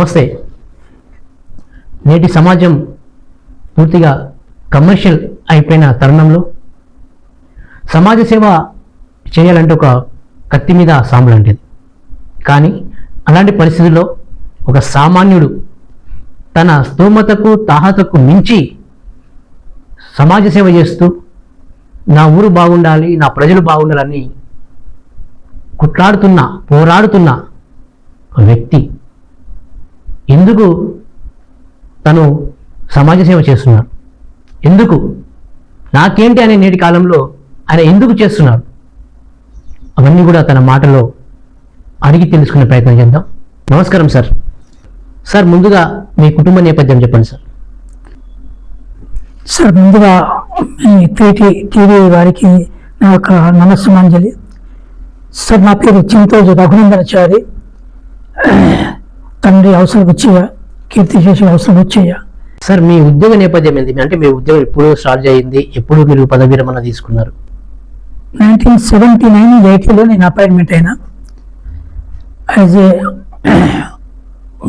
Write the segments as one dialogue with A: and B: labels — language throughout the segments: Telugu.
A: నమస్తే. నేటి సమాజం పూర్తిగా కమర్షియల్ అయిపోయిన తరుణంలో సమాజ సేవ చేయాలంటే ఒక కత్తి మీద సాము లాంటిది కానీ అలాంటి పరిస్థితుల్లో ఒక సామాన్యుడు తన స్తోమతకు తాహతకు మించి సమాజ సేవ చేస్తూ నా ఊరు బాగుండాలి నా ప్రజలు బాగుండాలని కుట్లాడుతున్న పోరాడుతున్న ఒక వ్యక్తి ఎందుకు తను సమాజ సేవ చేస్తున్నాడు ఎందుకు? నాకేంటి అనే నేటి కాలంలో ఆయన ఎందుకు చేస్తున్నాడు అవన్నీ కూడా తన మాటలో అడిగి తెలుసుకునే ప్రయత్నం చేద్దాం. నమస్కారం సార్. సార్ ముందుగా మీ కుటుంబ నేపథ్యం చెప్పండి సార్.
B: సార్ ముందుగా మీ పీటీ టీవీ వారికి నా యొక్క నమస్సుమాంజలి. సార్ నా పేరు చింతోజు రఘునందనాచారి. తండ్రి అవసరం వచ్చేయ? కీర్తి చేసే అవసరం వచ్చేయ?
A: సార్ మీ ఉద్యోగ నేపథ్యం ఏంటి అంటే మీ ఉద్యోగం ఎప్పుడు స్టార్ట్ అయ్యింది ఎప్పుడు మీరు పదవి విరమణ తీసుకున్నారు?
B: నైన్టీన్ సెవెంటీ నైన్ ఎయిటీలో నేను అపాయింట్మెంట్ అయినా యాజ్ ఏ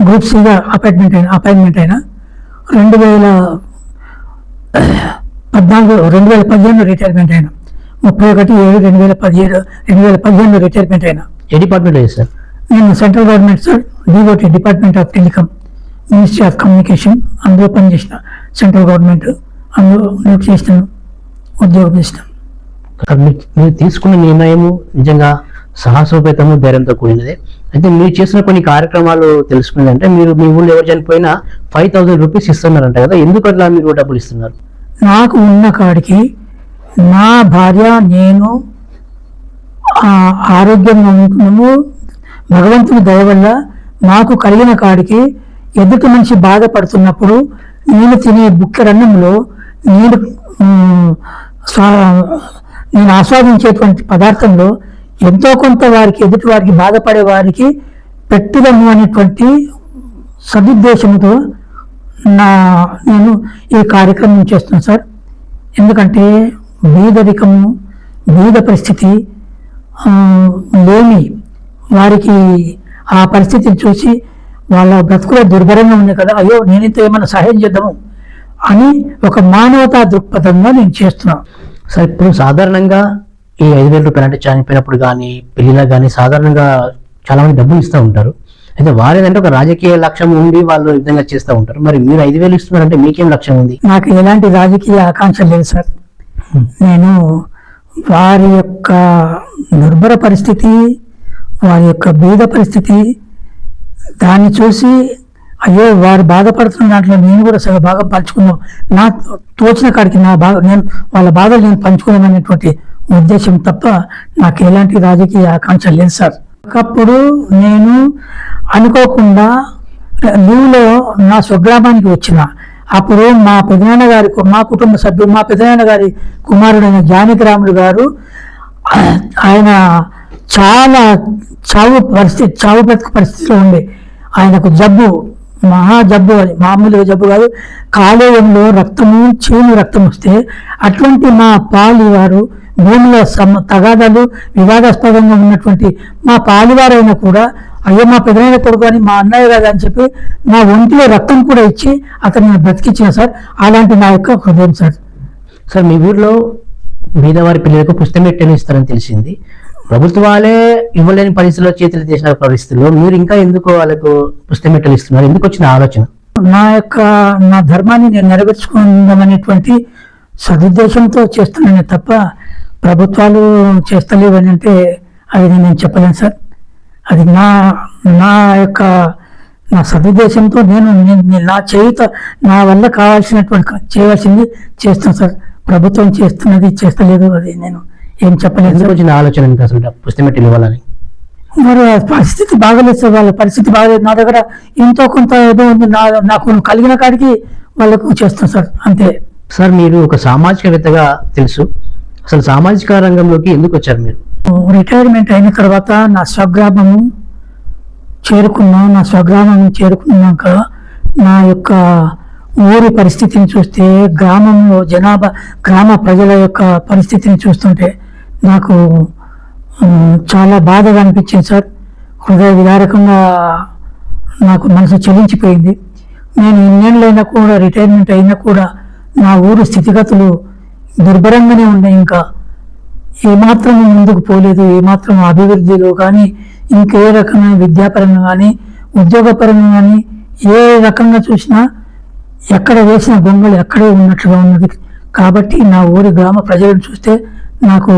B: గ్రూప్ సిగా అపాయింట్మెంట్ అయినా అపాయింట్మెంట్ అయినా రెండు వేల పద్నాలుగు రెండు వేల పదిహేను రిటైర్మెంట్ అయినా ముప్పై ఒకటి ఏడు రెండు వేల పదిహేడు రెండు వేల పదిహేనులో రిటైర్మెంట్ అయినా.
A: ఏ డిపార్ట్మెంట్ సార్?
B: నేను central government sir DOT department of telecom ministry of communication అందులో పనిచేసిన సెంట్రల్ గవర్నమెంట్ అందులో డ్యూటీ చేసినాను ఉద్యోగం
A: మీ- మీరు తీసుకున్న నిర్ణయము నిజంగా సాహసోపేతము ధైర్యంతో కూడినదే. అయితే మీరు చేసిన కొన్ని కార్యక్రమాలు తెలుసుకుందంటే మీరు మీ ఊళ్ళో ఎవరు చనిపోయినా ఫైవ్ థౌసండ్ రూపీస్ ఇస్తున్నారంట కదా ఎందుకు అట్లా మీరు డబ్బులు ఇస్తున్నారు?
B: నాకు ఉన్న కాడికి నా భార్య నేను ఆరోగ్యంగా ఉంటున్నాము భగవంతుని దయ వల్ల నాకు కలిగిన కాడికి ఎదుటి మనిషి బాధపడుతున్నప్పుడు నేను తినే బుక్కెరన్నంలో నేను నేను ఆస్వాదించేటువంటి పదార్థంలో ఎంతో కొంత వారికి ఎదుటి వారికి బాధపడే వారికి పెట్టిదము అనేటువంటి సదుద్దేశంతో నా నేను ఈ కార్యక్రమం చేస్తున్నాను సార్. ఎందుకంటే బీదరికము బీద పరిస్థితి లేని వారికి ఆ పరిస్థితిని చూసి వాళ్ళ బ్రతుకులో దుర్భరంగా ఉంది కదా అయ్యో నేనింత ఏమైనా సహాయం చేద్దాము అని ఒక మానవతా దృక్పథంగా నేను చేస్తున్నాను
A: సార్ ఇప్పుడు సాధారణంగా ఈ ఐదు వేల రూపాయలు అంటే చనిపోయినప్పుడు కానీ పెళ్ళిలో కానీ సాధారణంగా చాలా మంది డబ్బులు ఇస్తూ ఉంటారు. అయితే వారు ఏంటంటే ఒక రాజకీయ లక్ష్యం ఉండి వాళ్ళు విధంగా చేస్తూ ఉంటారు. మరి మీరు ఐదు వేలు ఇస్తున్నారంటే మీకేం లక్ష్యం ఉంది?
B: నాకు ఎలాంటి రాజకీయ ఆకాంక్ష లేదు సార్. నేను వారి యొక్క దుర్భర పరిస్థితి వారి యొక్క బీద పరిస్థితి దాన్ని చూసి అయ్యో వారు బాధపడుతున్న దాంట్లో నేను కూడా సగ భాగం పంచుకుందాం. నా తోచిన కాడికి నా బాధ నేను వాళ్ళ బాధలు నేను పంచుకుందాం అనేటువంటి ఉద్దేశం తప్ప నాకు ఎలాంటి రాజకీయ ఆకాంక్ష లేదు సార్. ఒకప్పుడు నేను అనుకోకుండా లీవ్లో నా స్వగ్రామానికి వచ్చిన అప్పుడు మా పెదనాన్న గారి మా కుటుంబ సభ్యుడు మా పెదనాన్న గారి కుమారుడైన జానకిరాముడు గారు ఆయన చాలా చావు పరిస్థితి చావు బ్రతుకు పరిస్థితిలో ఉండే. ఆయనకు జబ్బు మహా జబ్బు అది. మామూలుగా జబ్బు కాదు. కాలేయంలో రక్తము చీము రక్తం వస్తే అటువంటి మా పాలివారు భూమిలో సమ తగాదాలు వివాదాస్పదంగా ఉన్నటువంటి మా పాలివారైనా కూడా అయ్యో మా పెదనైన కొడుకు అని మా అన్నయ్య కదా అని చెప్పి నా ఒంటిలో రక్తం కూడా ఇచ్చి అతన్ని బ్రతికించిన సార్. అలాంటి నా యొక్క హృదయం సార్.
A: సార్ మీ ఊర్లో బీదవారి పిల్లలకు పుస్తమెట్టెలు ఇస్తారని తెలిసింది. ప్రభుత్వాలే ఇవ్వలేని పరిస్థితిలో చేతులు చేసిన పరిస్థితుల్లో మీరు ఇంకా ఎందుకు వాళ్ళకు పుస్తమెట్టెలు ఇస్తున్నారు? ఎందుకు వచ్చిన ఆలోచన?
B: నా యొక్క నా ధర్మాన్ని నేను నెరవేర్చుకుందామనేటువంటి సదుద్దేశంతో చేస్తున్నానే తప్ప ప్రభుత్వాలు చేస్తలేవని అంటే అది నేను చెప్పలేను సార్. అది నా నా యొక్క నా సదుద్దేశంతో నేను నేను- నేను నా చేయుత నా వల్ల కావాల్సినటువంటి చేయవలసింది చేస్తాను సార్. ప్రభుత్వం చేస్తున్నది చేస్తలేదు అది నేను ఏం చెప్పలేదు.
A: ఎందుకు
B: సార్
A: వచ్చిన ఆలోచన మీకు అసలు? పుస్తమెట్టెలు ఇవ్వాలని?
B: మరి పరిస్థితి బాగలేదు సార్ వాళ్ళ పరిస్థితి బాగలేదు. నా దగ్గర ఎంతో కొంత ఏదో ఉంది. నా నాకు కలిగిన కాడికి వాళ్ళకు చేస్తాను సార్ అంతే.
A: సార్ మీరు ఒక సామాజికవేత్తగా తెలుసు. అసలు సామాజిక రంగంలోకి ఎందుకు వచ్చారు మీరు?
B: రిటైర్మెంట్ అయిన తర్వాత నా స్వగ్రామము చేరుకున్నా. నా స్వగ్రామం చేరుకున్నాక నా యొక్క ఊరి పరిస్థితిని చూస్తే గ్రామంలో జనాభా గ్రామ ప్రజల యొక్క పరిస్థితిని చూస్తుంటే నాకు చాలా బాధగా అనిపించింది సార్. హృదయ విదారకంగా నాకు మనసు చెలించిపోయింది. నేను ఇన్నేళ్ళైనా కూడా రిటైర్మెంట్ అయినా కూడా నా ఊరు స్థితిగతులు దుర్భరంగానే ఉన్నాయి. ఇంకా ఏమాత్రం ముందుకు పోలేదు. ఏమాత్రం అభివృద్ధిలో కానీ ఇంకే రకమైన విద్యాపరంగా కానీ ఉద్యోగపరంగా కానీ ఏ రకంగా చూసినా ఎక్కడ వేసిన బొమ్మలు ఎక్కడే ఉన్నట్లుగా ఉన్నది. కాబట్టి నా ఊరి గ్రామ ప్రజలను చూస్తే నాకు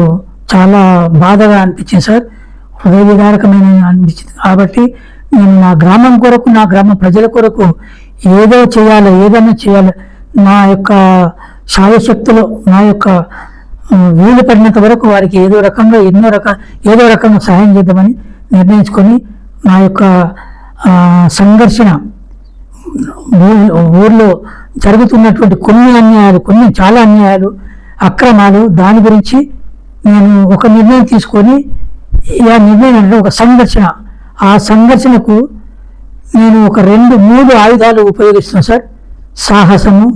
B: చాలా బాధగా అనిపించింది సార్. హృదయ విదారకమైన అనిపించింది. కాబట్టి నేను నా గ్రామం కొరకు నా గ్రామ ప్రజల కొరకు ఏదో చేయాలి ఏదైనా చేయాలి నా యొక్క శాయశక్తులు నా యొక్క వీలు పడినంత వరకు వారికి ఏదో రకంగా ఎన్నో రక ఏదో రకంగా సహాయం చేద్దామని నిర్ణయించుకొని నా యొక్క సంఘర్షణ ఊ- ఊర్లో జరుగుతున్నటువంటి కొన్ని అన్యాయాలు కొన్ని చాలా అన్యాయాలు అక్రమాలు దాని గురించి నేను ఒక నిర్ణయం తీసుకొని ఈ ఆ నిర్ణయం అంటే ఒక సంఘర్షణ. ఆ సంఘర్షణకు నేను ఒక రెండు మూడు ఆయుధాలు ఉపయోగిస్తున్నాను సార్. సాహసము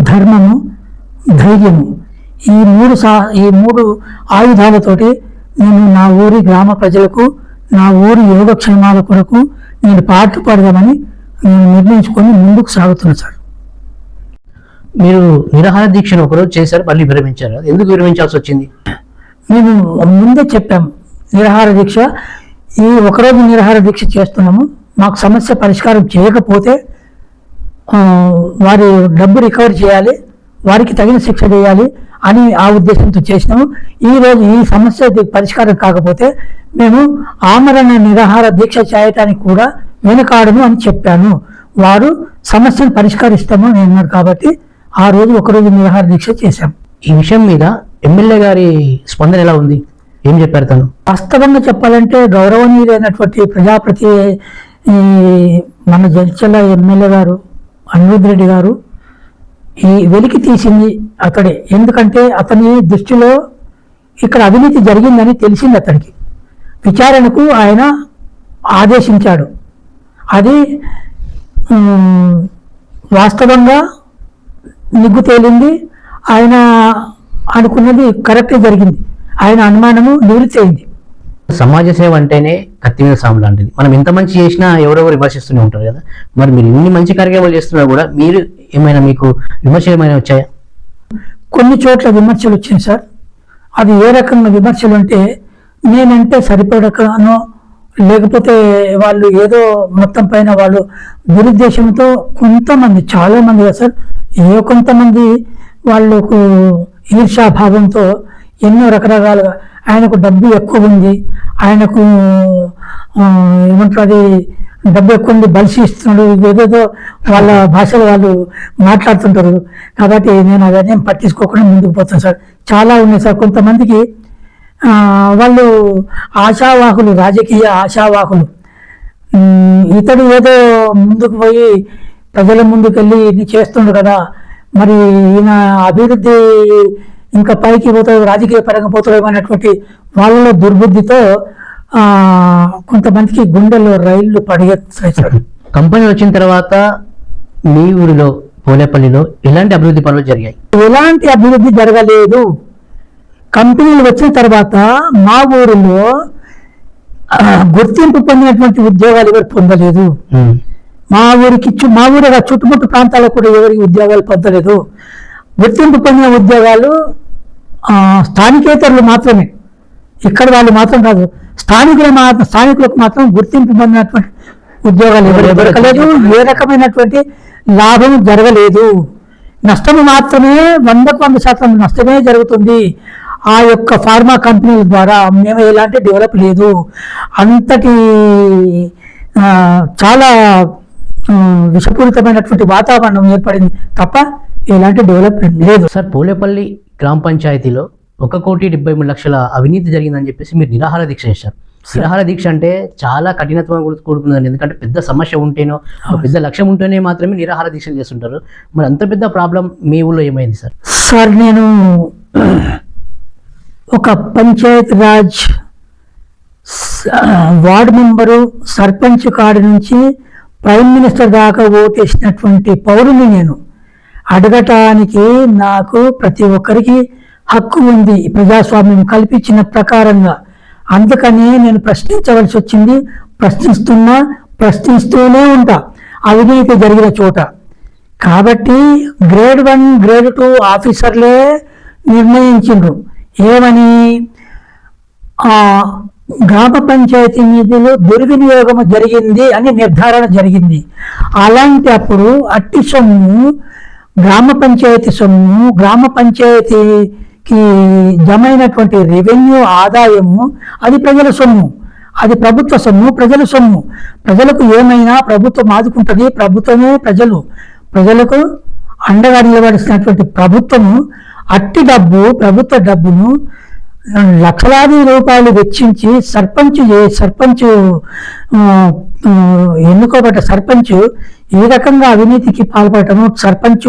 B: ధర్మము ధైర్యము. ఈ మూడు సా ఈ మూడు ఆయుధాలతోటి నేను నా ఊరి గ్రామ ప్రజలకు నా ఊరి యోగక్షేమాల కొరకు నేను పాటు పాడదామని నేను నిర్ణయించుకొని ముందుకు సాగుతున్నాను సార్.
A: మీరు నిరాహార దీక్షను ఒకరోజు చేశారు మళ్ళీ విరమించారు? అది ఎందుకు విరమించాల్సి వచ్చింది?
B: మేము ముందే చెప్పాము నిరాహార దీక్ష. ఈ ఒకరోజు నిరాహార దీక్ష చేస్తున్నాము. మాకు సమస్య పరిష్కారం చేయకపోతే వారి డబ్బు రికవర్ చేయాలి వారికి తగిన శిక్ష చేయాలి అని ఆ ఉద్దేశంతో చేసినాము. ఈ రోజు ఈ సమస్య పరిష్కారం కాకపోతే మేము ఆమరణ నిరాహార దీక్ష చేయటానికి కూడా వెనుకాడము అని చెప్పాను. వారు సమస్యను పరిష్కరిస్తాము అని అన్నారు కాబట్టి ఆ రోజు ఒకరోజు నిరాహార దీక్ష చేశాం.
A: ఈ విషయం మీద ఎమ్మెల్యే గారి స్పందన ఎలా ఉంది? ఏం చెప్పారు తను?
B: వాస్తవంగా చెప్పాలంటే గౌరవనీయులైనటువంటి ప్రజాప్రతి ఈ మన జడ్చల ఎమ్మెల్యే గారు అనిరుద్ రెడ్డి గారు ఈ వెలికి తీసింది అతడే. ఎందుకంటే అతని దృష్టిలో ఇక్కడ అవినీతి జరిగిందని తెలిసింది అతనికి. విచారణకు ఆయన ఆదేశించాడు. అది వాస్తవంగా నిగ్గు తేలింది. ఆయన అనుకున్నది కరెక్ట్ జరిగింది. ఆయన అనుమానము నివృత్తి అయింది
A: సమాజ సేవ అంటేనే కత్తి మీద సాము లాంటిది. మనం ఎంత మంచి చేసినా ఎవరెవరు విమర్శిస్తూనే ఉంటారు కదా? మరి మీరు ఇన్ని మంచి కార్యక్రమాలు చేస్తున్నా కూడా మీరు ఏమైనా మీకు విమర్శలు ఏమైనా వచ్చాయా?
B: కొన్ని చోట్ల విమర్శలు వచ్చింది సార్. అది ఏ రకంగా విమర్శలు అంటే నేనంటే సరిపడకనో లేకపోతే వాళ్ళు ఏదో మొత్తం పైన వాళ్ళు దురుద్దేశంతో కొంతమంది చాలా మంది కదా సార్? ఏ కొంతమంది వాళ్ళకు ఈర్షాభావంతో ఎన్నో రకరకాలుగా ఆయనకు డబ్బు ఎక్కువ ఉంది. ఆయనకు ఏమంటారు అది డబ్బు ఎక్కువ ఉంది బలిసి ఇస్తున్నాడు ఏదేదో వాళ్ళ భాషలో వాళ్ళు మాట్లాడుతుంటారు. కాబట్టి నేను అవన్నీ పట్టించుకోకుండా ముందుకు పోతాను సార్. చాలా ఉన్నాయి సార్. కొంతమందికి వాళ్ళు ఆశావాహులు రాజకీయ ఆశావాహులు. ఇతడు ఏదో ముందుకు పోయి ప్రజల ముందుకు వెళ్ళి ఇది చేస్తుండు కదా మరి ఈయన అభివృద్ధి ఇంకా పైకి పోతాడు రాజకీయ పరంగా పోతాడు అనేటువంటి వాళ్ళలో దుర్బుద్ధితో ఆ, కొంతమందికి గుండెల్లో రైళ్ళు పడిగెత్తాయి సార్
A: కంపెనీ వచ్చిన తర్వాత మీ ఊరిలో పోలేపల్లిలో ఎలాంటి అభివృద్ధి పనులు జరిగాయి?
B: ఎలాంటి అభివృద్ధి జరగలేదు. కంపెనీలు వచ్చిన తర్వాత మా ఊరిలో గుర్తింపు పొందినటువంటి ఉద్యోగాలు ఎవరు పొందలేదు. మా ఊరికి చు- మా ఊరి చుట్టుముట్టు ప్రాంతాలకు కూడా ఎవరికి ఉద్యోగాలు పొందలేదు. గుర్తింపు పొందిన ఉద్యోగాలు స్థానికేతరులు మాత్రమే. ఇక్కడ వాళ్ళు మాత్రం కాదు స్థానికులు మాత్రం స్థానికులకు మాత్రం గుర్తింపు పొందినటువంటి ఉద్యోగాలు ఎవరు దొరకలేదు. ఏ రకమైనటువంటి లాభం జరగలేదు. నష్టము మాత్రమే వందకు వంద శాతం నష్టమే జరుగుతుంది. ఆ యొక్క ఫార్మా కంపెనీల ద్వారా మేము ఎలాంటి డెవలప్ లేదు. అంతటి చాలా విషపూరితమైనటువంటి వాతావరణం ఏర్పడింది తప్ప ఎలాంటి డెవలప్మెంట్ లేదు.
A: సార్ పోలేపల్లి గ్రామ పంచాయతీలో ఒక కోటి డెబ్బై మూడు లక్షల అవినీతి జరిగిందని చెప్పేసి మీరు నిరాహార దీక్ష చేశారు. నిరాహార దీక్ష అంటే చాలా కఠినత్వం కూడుకుందండి ఎందుకంటే పెద్ద సమస్య ఉంటేనో పెద్ద లక్ష్యం ఉంటేనే మాత్రమే నిరాహార దీక్షలు చేస్తుంటారు. మరి అంత పెద్ద ప్రాబ్లం మీ ఊళ్ళో ఏమైంది సార్?
B: సార్ నేను ఒక పంచాయత్ రాజ్ వార్డు మెంబరు సర్పంచ్ కాడి నుంచి ప్రైమ్ మినిస్టర్ దాకా ఓటేసినటువంటి పౌరుని నేను అడగటానికి నాకు ప్రతి ఒక్కరికి హక్కు ఉంది ప్రజాస్వామ్యం కల్పించిన ప్రకారంగా. అందుకని నేను ప్రశ్నించవలసి వచ్చింది ప్రశ్నిస్తున్నా ప్రశ్నిస్తూనే ఉంటా. అవినీతి జరిగిన చోట. కాబట్టి గ్రేడ్ వన్ గ్రేడ్ టూ ఆఫీసర్లే నిర్ణయించిండ్రు. ఏమని? గ్రామ పంచాయతీ నిధులు దుర్వినియోగం జరిగింది అని నిర్ధారణ జరిగింది. అలాంటి అప్పుడు అట్టి సొమ్ము గ్రామ పంచాయతీ సొమ్ము గ్రామ పంచాయతీకి జమైనటువంటి రెవెన్యూ ఆదాయము అది ప్రజల సొమ్ము. అది ప్రభుత్వ సొమ్ము ప్రజల సొమ్ము. ప్రజలకు ఏమైనా ప్రభుత్వం ఆదుకుంటుంది ప్రభుత్వమే ప్రజలు. ప్రజలకు అండగా నిలబడిస్తున్నటువంటి ప్రభుత్వము అట్టి డబ్బు ప్రభుత్వ డబ్బును లక్షలాది రూపాయలు వెచ్చించి సర్పంచ్ ఏ- సర్పంచ్ ఆ, ఎన్నుకోబడ్డ సర్పంచ్ ఈ రకంగా అవినీతికి పాల్పడటము సర్పంచ్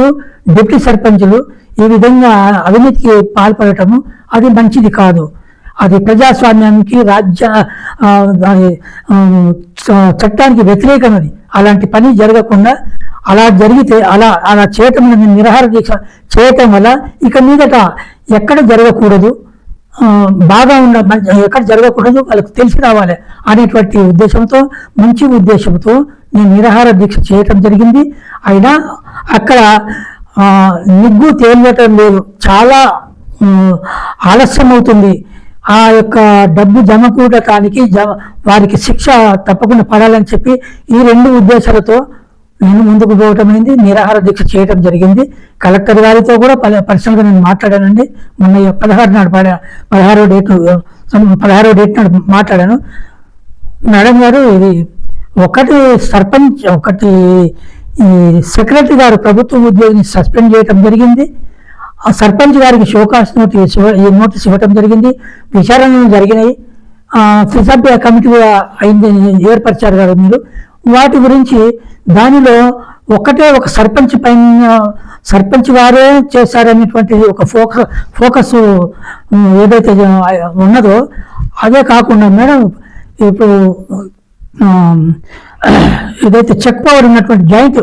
B: డిప్యూటీ సర్పంచులు ఈ విధంగా అవినీతికి పాల్పడటము అది మంచిది కాదు. అది ప్రజాస్వామ్యానికి రాజ్య చట్టానికి వ్యతిరేకమది. అలాంటి పని జరగకుండా అలా జరిగితే అలా అలా చేయటం నిరహార దీక్ష చేయటం వల్ల ఇక మీదట ఎక్కడ జరగకూడదు. బాగా ఉన్న ఎక్కడ జరగకూడదు వాళ్ళకి తెలిసి రావాలి అనేటువంటి ఉద్దేశంతో మంచి ఉద్దేశంతో నేను నిరాహార దీక్ష చేయటం జరిగింది. అయినా అక్కడ నిగ్గు తేలియటం లేదు. చాలా ఆలస్యం అవుతుంది. ఆ యొక్క డబ్బు జమకూడటానికి జ వారికి శిక్ష తప్పకుండా పడాలని చెప్పి ఈ రెండు ఉద్దేశాలతో నేను ముందుకు పోవటమైంది నిరాహార దీక్ష చేయటం జరిగింది. కలెక్టర్ గారితో కూడా పర్సనల్గా నేను మాట్లాడానండి. మొన్న పదహారు నాడు పదహారో డేట్ పదహారో డేట్ నాడు మాట్లాడాను. మేడం గారు ఇది ఒకటి సర్పంచ్ ఒకటి ఈ సెక్రటరీ గారు ప్రభుత్వ ఉద్యోగిని సస్పెండ్ చేయటం జరిగింది. ఆ సర్పంచ్ గారికి షోకాస్ నోటీస్ ఈ నోటీస్ ఇవ్వటం జరిగింది. విచారణలు జరిగినాయి. ఆ, త్రిసభ్య కమిటీ కూడా అయింది ఏర్పరిచారు కదా మీరు. వాటి గురించి దానిలో ఒకటే ఒక సర్పంచ్ పైన సర్పంచ్ వారే చేశారనేటువంటి ఒక ఫోక ఫోకస్ ఏదైతే ఉన్నదో అదే కాకుండా మేడం ఇప్పుడు ఏదైతే చెక్ పవర్ ఉన్నటువంటి జాయింట్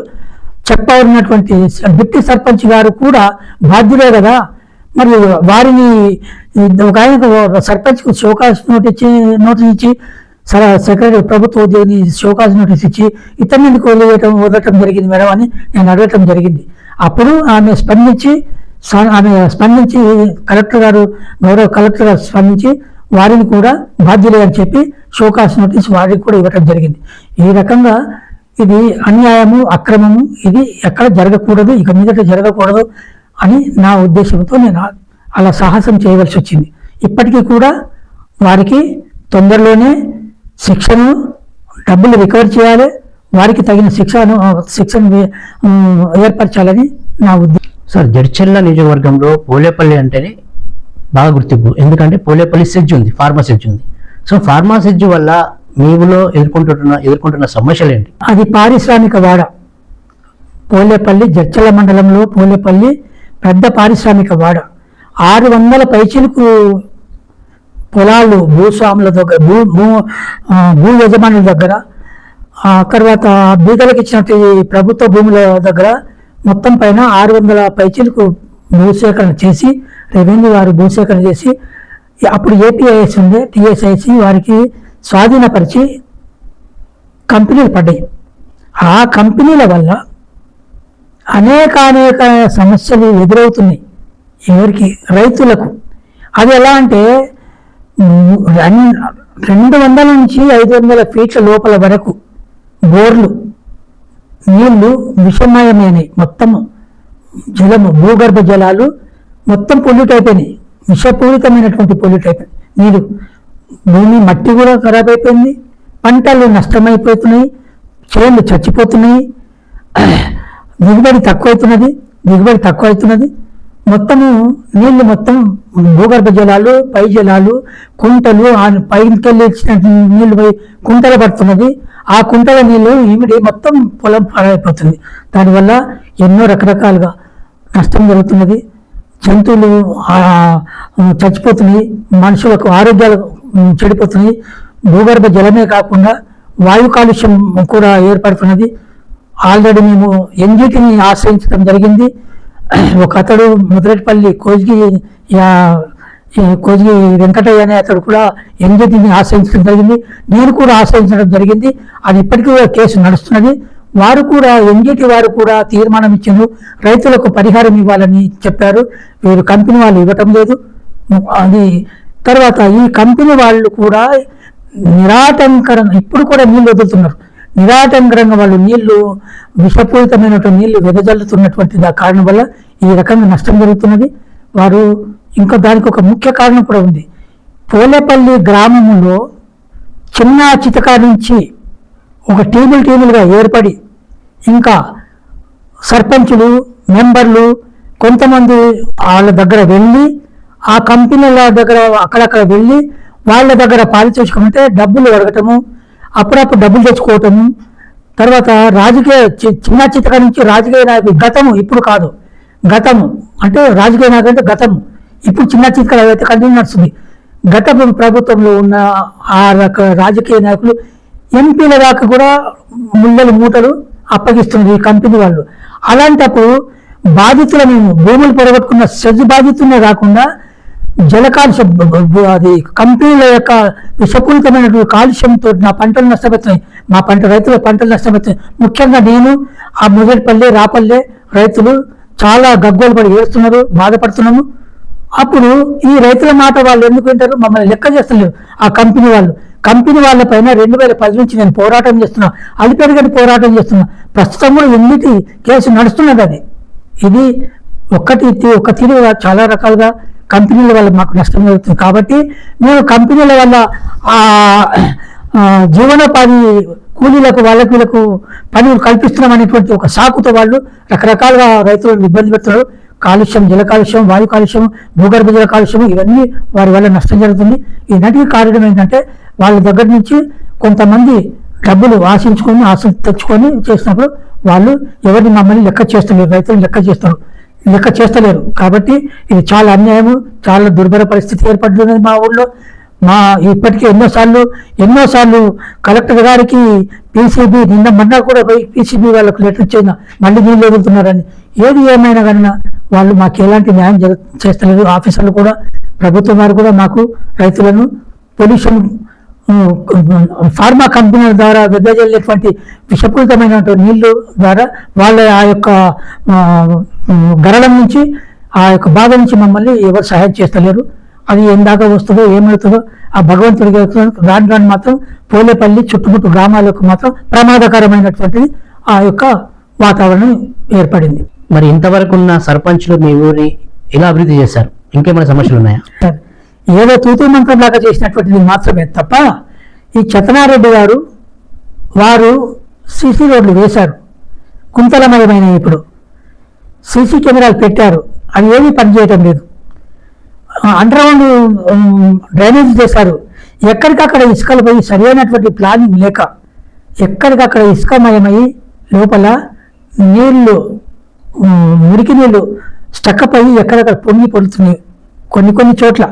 B: చెక్ పవర్ ఉన్నటువంటి డిప్యూటీ సర్పంచ్ గారు కూడా బాధ్యులే కదా. మరి వారిని ఒక ఆయనకు సర్పంచ్కు షోకాస్ నోటీస్ నోటీస్ ఇచ్చి సరే సెక్రటరీ ప్రభుత్వ ఉద్యోగిని షోకాస్ నోటీస్ ఇచ్చి ఇతన్ని ఎందుకు వదిలేయటం వదలటం జరిగింది మేడం అని నేను అడగటం జరిగింది. అప్పుడు ఆమె స్పందించి ఆమె స్పందించి కలెక్టర్ గారు గౌరవ కలెక్టర్ గారు స్పందించి వారిని కూడా బాధ్యులే అని చెప్పి షోకాస్ నోటీస్ వారికి కూడా ఇవ్వటం జరిగింది. ఈ రకంగా ఇది అన్యాయము అక్రమము ఇది ఎక్కడ జరగకూడదు ఇక మీదట జరగకూడదు అని నా ఉద్దేశంతో నేను అలా సాహసం చేయవలసి వచ్చింది. ఇప్పటికీ కూడా వారికి తొందరలోనే శిక్షను డబ్బులు రికవర్ చేయాలి. వారికి తగిన శిక్షను శిక్షను ఏర్పరచాలని నా ఉద్దేశం
A: సార్ జడ్చెల్ల నియోజకవర్గంలో పోలేపల్లి అంటేనే బాగా గుర్తింపు. ఎందుకంటే పోలేపల్లి సెజ్ ఉంది ఫార్మా సెజ్ ఉంది. సో ఫార్మా సెజ్ వల్ల మీ ఊళ్ళో ఎదుర్కొంటున్న ఎదుర్కొంటున్న సమస్యలు ఏంటి
B: అది పారిశ్రామిక వాడ. పోలేపల్లి జడ్చల మండలంలో పోలేపల్లి పెద్ద పారిశ్రామిక వాడ. ఆరు వందల పైచిలకు పొలాలు భూస్వాముల దగ్గర భూ భూ భూ యజమానుల దగ్గర తర్వాత బీదలకు ఇచ్చినట్టు ప్రభుత్వ భూముల దగ్గర మొత్తం పైన ఆరు వందల పైచీలకు భూసేకరణ చేసి రెవెన్యూ వారు భూసేకరణ చేసి అప్పుడు ఏపీఐఎస్ ఉండే టీఎస్ఐసి వారికి స్వాధీనపరిచి కంపెనీలు పడ్డాయి. ఆ కంపెనీల వల్ల అనేక అనేక సమస్యలు ఎదురవుతున్నాయి ఎవరికి? రైతులకు. అది ఎలా అంటే రెండు వందల నుంచి ఐదు వందల ఫీట్ల లోపల వరకు బోర్లు నీళ్ళు విషమయమైనవి మొత్తము జలము భూగర్భ జలాలు మొత్తం పొల్యూట్ అయిపోయినాయి. విషపూరితమైనటువంటి పొల్యూట్ అయిపోయింది నీరు భూమి మట్టి కూడా ఖరాబ్ అయిపోయింది. పంటలు నష్టమైపోతున్నాయి. చేళ్ళు చచ్చిపోతున్నాయి. దిగుబడి తక్కువ అవుతున్నది దిగుబడి తక్కువ అవుతున్నది మొత్తము నీళ్ళు మొత్తం భూగర్భ జలాలు పై జలాలు కుంటలు ఆ పైకెళ్ళి నీళ్ళు పోయి కుంటలు పడుతున్నది. ఆ కుంటల నీళ్ళు ఈమిడి మొత్తం పొలం పాడైపోతుంది. దానివల్ల ఎన్నో రకరకాలుగా నష్టం జరుగుతున్నది. జంతువులు చచ్చిపోతున్నాయి. మనుషులకు ఆరోగ్యాలు చెడిపోతున్నాయి. భూగర్భ జలమే కాకుండా వాయు కాలుష్యం కూడా ఏర్పడుతున్నది. ఆల్రెడీ మేము ఎన్జిటిని ఆశ్రయించడం జరిగింది. ఒక అతడు ముద్రటిపల్లి కోజ్గి కోజ్గి వెంకటయ్య అనే అతడు కూడా ఎన్జిటిని ఆశ్రయించడం జరిగింది? నేను కూడా ఆశ్రయించడం జరిగింది. అది ఇప్పటికీ కూడా కేసు నడుస్తున్నది. వారు కూడా ఎన్జిటి వారు కూడా తీర్మానం ఇచ్చారు. రైతులకు పరిహారం ఇవ్వాలని చెప్పారు. వీరు కంపెనీ వాళ్ళు ఇవ్వటం లేదు. అది తర్వాత ఈ కంపెనీ వాళ్ళు కూడా నిరాటంకరణ ఇప్పుడు కూడా నీళ్ళు వదులుతున్నారు. నిరాటంకరంగా వాళ్ళు నీళ్ళు విషపూరితమైనటువంటి నీళ్ళు వెదజల్లుతున్నటువంటి ఆ కారణం వల్ల ఈ రకంగా నష్టం జరుగుతున్నది. వారు ఇంకా దానికి ఒక ముఖ్య కారణం కూడా ఉంది. పోలేపల్లి గ్రామంలో చిన్న చితక నుంచి ఒక టీములు టీములుగా ఏర్పడి ఇంకా సర్పంచులు మెంబర్లు కొంతమంది వాళ్ళ దగ్గర వెళ్ళి ఆ కంపెనీల దగ్గర అక్కడక్కడ వెళ్ళి వాళ్ళ దగ్గర పారితోషికం అంటే డబ్బులు అడగటము అప్పుడప్పుడు డబ్బులు తెచ్చుకోవటము తర్వాత రాజకీయ చి- చిన్న చిత్ర నుంచి రాజకీయ నాయకులు గతము ఇప్పుడు కాదు. గతము. అంటే రాజకీయ నాయకు అంటే గతము. ఇప్పుడు చిన్న చిత్ర అయితే కంటిన్యూ నడుస్తుంది. గత ప్రభుత్వంలో ఉన్న ఆ రక రాజకీయ నాయకులు ఎంపీల దాకా కూడా ముళ్ళలు మూటలు అప్పగిస్తున్నారు ఈ కంపెనీ వాళ్ళు. అలాంటప్పుడు బాధితుల మేము భూములు పొరగొట్టుకున్న సెజ్ బాధితులనే కాకుండా జల కాలుష్యం అది కంపెనీల యొక్క విషపూరితమైనటువంటి కాలుష్యంతో నా పంటలు నష్టపోతున్నాయి. మా పంట రైతుల పంటలు నష్టపోతున్నాయి. ముఖ్యంగా నేను ఆ ముదటిపల్లె రాపల్లె రైతులు చాలా గగ్గోలు పడి ఏడుస్తున్నారు బాధపడుతున్నాము. అప్పుడు ఈ రైతుల మాట వాళ్ళు ఎందుకు వింటారు? మమ్మల్ని లెక్క చేస్తలేరు ఆ కంపెనీ వాళ్ళు. కంపెనీ వాళ్ళ పైన రెండు వేల పది నుంచి నేను పోరాటం చేస్తున్నా. అలిపెరగని పోరాటం చేస్తున్నా. ప్రస్తుతం కూడా ఎన్నిటి కేసు నడుస్తున్నది అది. ఇది ఒక్కటి ఒక తీరుగా చాలా రకాలుగా కంపెనీల వల్ల మాకు నష్టం జరుగుతుంది. కాబట్టి మేము కంపెనీల వల్ల ఆ జీవనోపాధి కూలీలకు వాళ్ళకు వీళ్ళకు పనులు కల్పిస్తున్నాం అనేటువంటి ఒక సాకుతో వాళ్ళు రకరకాలుగా రైతులను ఇబ్బంది పెడుతున్నారు. కాలుష్యం జల కాలుష్యం వాయు కాలుష్యం భూగర్భ జల కాలుష్యం ఇవన్నీ వారి వల్ల నష్టం జరుగుతుంది. ఈ నటికి కారణం ఏంటంటే వాళ్ళ దగ్గర నుంచి కొంతమంది డబ్బులు ఆశించుకొని ఆశ తెచ్చుకొని చేసినప్పుడు వాళ్ళు ఎవరిని మమ్మల్ని లెక్క చేస్తలేరు రైతులు లెక్క చేస్తారు. లెక్క చేస్తలేరు. కాబట్టి ఇది చాలా అన్యాయము చాలా దుర్భర పరిస్థితి ఏర్పడుతుంది మా ఊళ్ళో మా ఇప్పటికే ఎన్నోసార్లు ఎన్నోసార్లు కలెక్టర్ గారికి పీసీబీ నిన్న మొన్న కూడా పోయి పీసీబీ వాళ్ళకు లెటర్ ఇచ్చిన మళ్ళీ నీళ్ళు వదులుతున్నారని ఏది ఏమైనా కానీ వాళ్ళు మాకు ఎలాంటి న్యాయం జరు చేస్తలేదు ఆఫీసర్లు కూడా ప్రభుత్వం వారు కూడా మాకు రైతులను పొల్యూషన్ ఫార్మా కంపెనీల ద్వారా వెదజల్లేటువంటి విషపూరితమైనటువంటి నీళ్ళు ద్వారా వాళ్ళ ఆ యొక్క గరళం నుంచి ఆ యొక్క బాధ నుంచి మమ్మల్ని ఎవరు సహాయం చేస్తలేరు. అది ఏం దాకా వస్తుందో ఏమవుతుందో ఆ భగవంతుడికి. రాను రాను మాత్రం పోలేపల్లి చుట్టుముట్టు గ్రామాలకు మాత్రం ప్రమాదకరమైనటువంటిది ఆ యొక్క వాతావరణం ఏర్పడింది.
A: మరి ఇంతవరకు ఉన్న సర్పంచ్లు మీ ఊరిని ఎలా అభివృద్ధి చేశారు? ఇంకేమైనా సమస్యలు ఉన్నాయా?
B: ఏదో తూతూ మంత్రం లాగా చేసినటువంటిది మాత్రమే తప్ప ఈ చతనారెడ్డి గారు వారు సీసీ రోడ్లు వేశారు. కుంతలమయమైన ఇప్పుడు. సీసీ కెమెరాలు పెట్టారు. అవి ఏమీ పనిచేయటం లేదు. అండర్గ్రౌండ్ డ్రైనేజ్ చేశారు. ఎక్కడికక్కడ ఇసుకలు పోయి సరైనటువంటి ప్లానింగ్ లేక ఎక్కడికక్కడ ఇసుకమయమై లోపల నీళ్ళు మురికి నీళ్ళు స్టక్ అయ్యి ఎక్కడెక్కడ పొంగి పొడుతున్నాయి. కొన్ని కొన్ని చోట్ల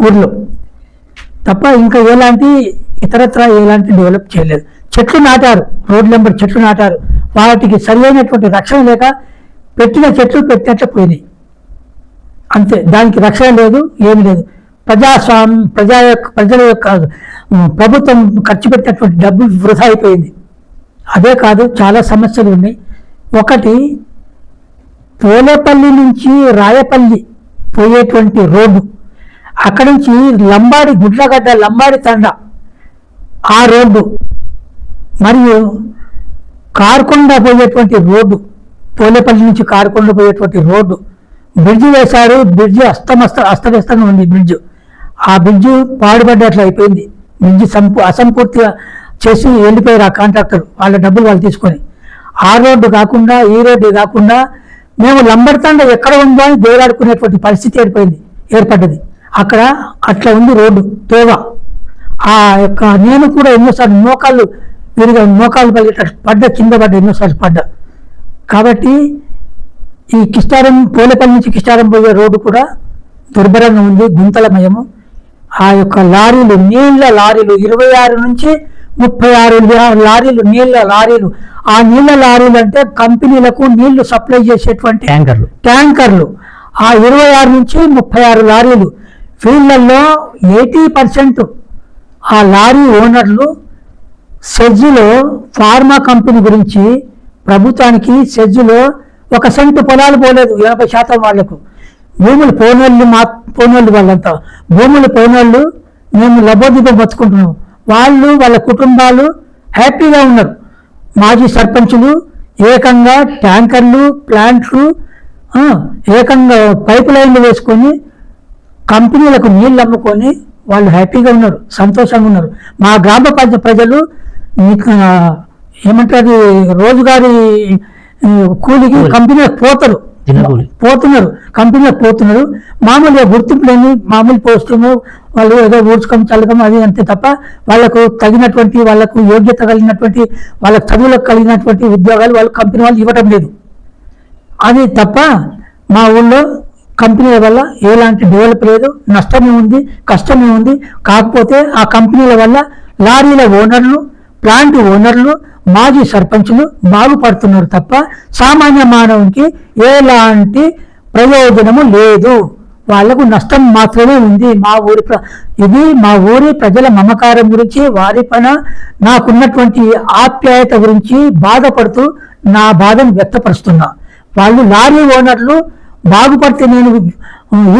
B: ఊర్లో. తప్ప ఇంకా ఎలాంటి ఇతరత్ర ఎలాంటి డెవలప్ చేయలేదు. చెట్లు నాటారు. రోడ్ నెంబర్ చెట్లు నాటారు. వాటికి సరైనటువంటి రక్షణ లేక పెట్టిన చెట్లు పెట్టినట్లు పోయినాయి. అంతే దానికి రక్షణ లేదు ఏమి లేదు. ప్రజాస్వామ్యం ప్రజా యొక్క ప్రజల యొక్క ప్రభుత్వం ఖర్చు పెట్టినటువంటి డబ్బు వృధా అయిపోయింది. అదే కాదు చాలా సమస్యలు ఉన్నాయి. ఒకటి పోలేపల్లి నుంచి రాయపల్లి పోయేటువంటి రోడ్డు. అక్కడి నుంచి లంబాడి గుడ్లగడ్డ లంబాడి తండ ఆ రోడ్డు. మరియు కార్కొండ పోయేటువంటి రోడ్డు. పోలేపల్లి నుంచి కారుకొండ పోయేటువంటి రోడ్డు. బ్రిడ్జి వేశారు. బ్రిడ్జి అస్తమస్త అస్తవ్యస్తంగా ఉంది బ్రిడ్జ్. ఆ బ్రిడ్జ్ పాడుపడ్డట్లు అయిపోయింది. బ్రిడ్జి సంపు అసంపూర్తిగా చేసి వెళ్ళిపోయారు ఆ కాంట్రాక్టర్. వాళ్ళ డబ్బులు వాళ్ళు తీసుకొని. ఆ రోడ్డు కాకుండా ఈ రోడ్డు కాకుండా మేము లంబడతాండ ఎక్కడ ఉందో అని దేవులాడుకునేటువంటి పరిస్థితి ఏర్పడింది. ఏర్పడ్డది. అక్కడ అట్లా ఉంది రోడ్డు. తోవ. ఆ యొక్క నేను కూడా ఎన్నోసార్లు మోకాళ్ళు విరిగా మోకాళ్ళు పడ్డ కింద పడ్డ ఎన్నోసార్లు పడ్డా. కాబట్టి ఈ కిష్టారం పోలేపల్లి నుంచి కిష్టారం పోయే రోడ్డు కూడా దుర్భరంగా ఉంది గుంతలమయము. ఆ యొక్క లారీలు నీళ్ళ లారీలు ఇరవై ఆరు నుంచి ముప్పై ఆరు లారీలు నీళ్ళ లారీలు. ఆ నీళ్ళ లారీలు అంటే కంపెనీలకు నీళ్ళు సప్లై చేసేటువంటి
A: ట్యాంకర్లు.
B: ట్యాంకర్లు. ఆ ఇరవై ఆరు నుంచి ముప్పై ఆరు లారీలు. ఫీల్డ్లలో ఎయిటీ పర్సెంట్ ఆ లారీ ఓనర్లు సెజ్జులో ఫార్మా కంపెనీ గురించి ప్రభుత్వానికి సెజ్జులో ఒక సెంటు పొలాలు పోలేదు ఎనభై శాతం వాళ్ళకు. భూములు పోనోళ్ళు మా పోనోళ్ళు వాళ్ళంతా. భూములు పోనోళ్ళు మేము లబోదిగా బతుకుంటున్నాం. వాళ్ళు వాళ్ళ కుటుంబాలు హ్యాపీగా ఉన్నారు. మాజీ సర్పంచులు ఏకంగా ట్యాంకర్లు ప్లాంట్లు ఏకంగా పైప్ లైన్లు వేసుకొని కంపెనీలకు నీళ్ళు అమ్ముకొని వాళ్ళు హ్యాపీగా ఉన్నారు సంతోషంగా ఉన్నారు. మా గ్రామ పంచ ప్రజలు మీకు, ఏమంటారు రోజుగారి కూలికి
A: కూలి.
B: కంపెనీలకు పోతారు. పోతున్నారు కంపెనీలకు పోతున్నారు మామూలుగా గుర్తింపు లేని మామూలు పోస్టింగ్ వాళ్ళు ఏదో ఊడ్చుకం చల్లకం అది అంతే తప్ప వాళ్ళకు తగినటువంటి వాళ్ళకు యోగ్యత కలిగినటువంటి వాళ్ళ చదువులకు కలిగినటువంటి ఉద్యోగాలు వాళ్ళు కంపెనీ వాళ్ళు ఇవ్వటం లేదు అది తప్ప మా ఊళ్ళో కంపెనీల వల్ల ఎలాంటి డెవలప్ లేదు నష్టమే ఉంది కష్టమే ఉంది కాకపోతే ఆ కంపెనీల వల్ల లారీల ఓనర్లు ప్లాంట్ ఓనర్లు మాజీ సర్పంచులు బాగుపడుతున్నారు తప్ప సామాన్య మానవునికి ఎలాంటి ప్రయోజనము లేదు. వాళ్ళకు నష్టం మాత్రమే ఉంది. మా ఊరి ప్ర- ఇది మా ఊరి ప్రజల మమకారం గురించి వారి పైన నాకున్నటువంటి ఆప్యాయత గురించి బాధపడుతూ నా బాధను వ్యక్తపరుస్తున్నా. వాళ్ళు లారీ ఓనర్లు బాగుపడితే నేను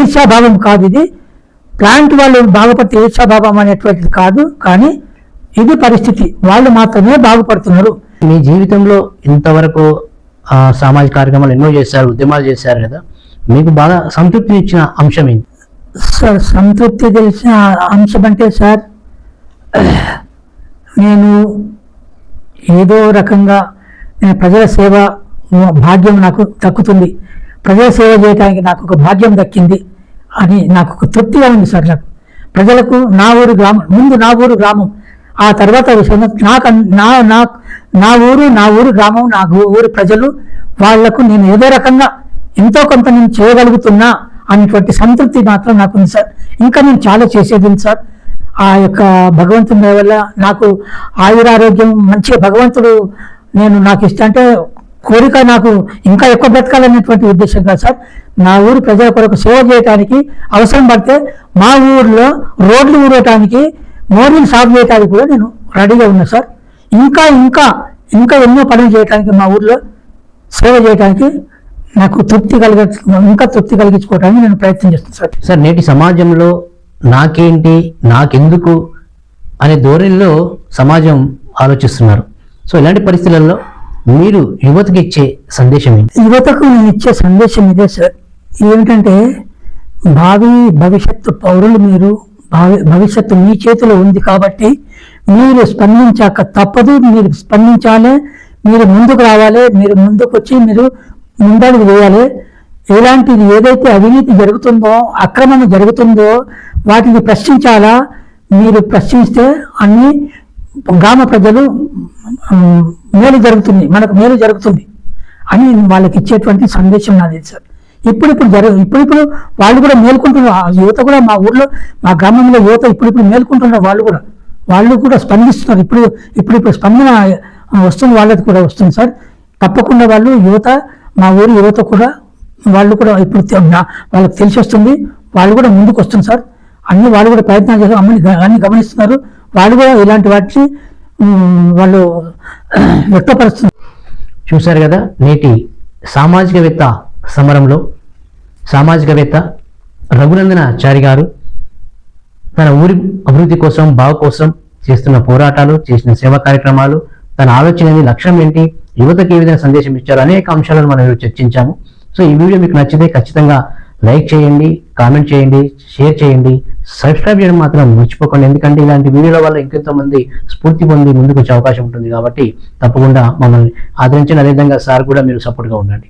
B: ఈర్షాభావం కాదు ఇది. ప్లాంట్ వాళ్ళు బాగుపడితే ఈర్షాభావం అనేటువంటిది కాదు. కానీ ఇది పరిస్థితి. వాళ్ళు మాత్రమే బాగుపడుతున్నారు.
A: మీ జీవితంలో ఇంతవరకు సామాజిక కార్యక్రమాలు ఎన్నో చేశారు ఉద్యమాలు చేశారు కదా? మీకు బాగా సంతృప్తిని ఇచ్చిన అంశం ఏంటి?
B: సార్ సంతృప్తి తెలిసిన అంశం అంటే సార్ నేను ఏదో రకంగా నేను ప్రజల సేవ భాగ్యం నాకు దక్కుతుంది. ప్రజల సేవ చేయడానికి నాకు ఒక భాగ్యం దక్కింది అని నాకు ఒక తృప్తిగా ఉంది సార్ నాకు. ప్రజలకు నా ఊరు గ్రామం ముందు నా ఊరు గ్రామం ఆ తర్వాత విషయం నాకు నా నా నా ఊరు నా ఊరు గ్రామం నా ఊరు ప్రజలు వాళ్ళకు నేను ఏదో రకంగా ఎంతో కొంత నేను చేయగలుగుతున్నా అనేటువంటి సంతృప్తి మాత్రం నాకు ఉంది సార్. ఇంకా నేను చాలా చేసేది సార్? ఆ యొక్క భగవంతుని వల్ల నాకు ఆయురారోగ్యం మంచి భగవంతుడు నేను నాకు ఇష్టం అంటే కోరిక నాకు ఇంకా ఎక్కువ బ్రతకాలనేటువంటి ఉద్దేశం కాదు సార్. నా ఊరు ప్రజల కొరకు సేవ చేయడానికి అవసరం పడితే మా ఊర్లో రోడ్లు ఊరటానికి మోరీలు సాగు చేయడానికి కూడా నేను రెడీగా ఉన్నా సార్. ఇంకా ఇంకా ఇంకా ఎన్నో పనులు చేయడానికి మా ఊర్లో సేవ చేయడానికి నాకు తృప్తి కలిగ ఇంకా తృప్తి కలిగించుకోవడానికి నేను ప్రయత్నం చేస్తాను సార్.
A: సార్ నేటి సమాజంలో నాకేంటి నాకెందుకు అనే ధోరణిలో సమాజం ఆలోచిస్తున్నారు. సో ఇలాంటి పరిస్థితులలో మీరు యువతకి ఇచ్చే సందేశం ఏంటి?
B: యువతకు నేను ఇచ్చే సందేశం ఇదే సార్. ఏమిటంటే భావి భవిష్యత్తు పౌరులు మీరు భవిష్యత్తు మీ చేతిలో ఉంది కాబట్టి మీరు స్పందించాక తప్పదు మీరు స్పందించాలి మీరు ముందుకు రావాలి మీరు ముందుకు వచ్చి మీరు ముందడుగు వేయాలి. ఎలాంటిది ఏదైతే అవినీతి జరుగుతుందో అక్రమం జరుగుతుందో వాటిని ప్రశ్నించాలా? మీరు ప్రశ్నిస్తే అన్ని గ్రామ ప్రజలు మేలు జరుగుతుంది మనకు మేలు జరుగుతుంది అని వాళ్ళకి ఇచ్చేటువంటి సందేశం నాది సార్. ఇప్పుడిప్పుడు జరగ ఇప్పుడిప్పుడు వాళ్ళు కూడా మేల్కొంటున్నారు. యువత కూడా మా ఊర్లో మా గ్రామంలో యువత ఇప్పుడిప్పుడు మేల్కొంటున్నారు వాళ్ళు కూడా. వాళ్ళు కూడా స్పందిస్తున్నారు. ఇప్పుడు ఇప్పుడిప్పుడు స్పందన వస్తుంది వాళ్ళది కూడా వస్తుంది సార్. తప్పకుండా వాళ్ళు యువత మా ఊరి యువత కూడా వాళ్ళు కూడా ఇప్పుడు వాళ్ళకి తెలిసి వస్తుంది. వాళ్ళు కూడా ముందుకు వస్తుంది సార్. అన్ని వాళ్ళు కూడా ప్రయత్నాలు చేసి అమ్మని అన్ని గమనిస్తున్నారు. వాళ్ళు కూడా ఇలాంటి వాటిని వాళ్ళు వ్యక్తపరుస్తున్నారు.
A: చూశారు కదా నేటి సామాజికవేత్త సమరంలో సామాజికవేత్త రఘునందన చారి గారు తన ఊరి అభివృద్ధి కోసం బావ కోసం చేస్తున్న పోరాటాలు చేసిన సేవా కార్యక్రమాలు తన ఆలోచన ఏంటి, లక్ష్యం ఏంటి యువతకి ఏ విధంగా సందేశం ఇచ్చారు అనేక అంశాలను మనం చర్చించాము. సో ఈ వీడియో మీకు నచ్చితే ఖచ్చితంగా లైక్ చేయండి కామెంట్ చేయండి షేర్ చేయండి సబ్స్క్రైబ్ చేయడం మాత్రం మర్చిపోకండి. ఎందుకంటే ఇలాంటి వీడియోల వల్ల ఇంకెంతో మంది స్ఫూర్తి పొంది ముందుకు వచ్చే అవకాశం ఉంటుంది కాబట్టి తప్పకుండా మమ్మల్ని ఆదరించండి. అదేవిధంగా సార్ కూడా మీరు సపోర్ట్గా ఉండండి.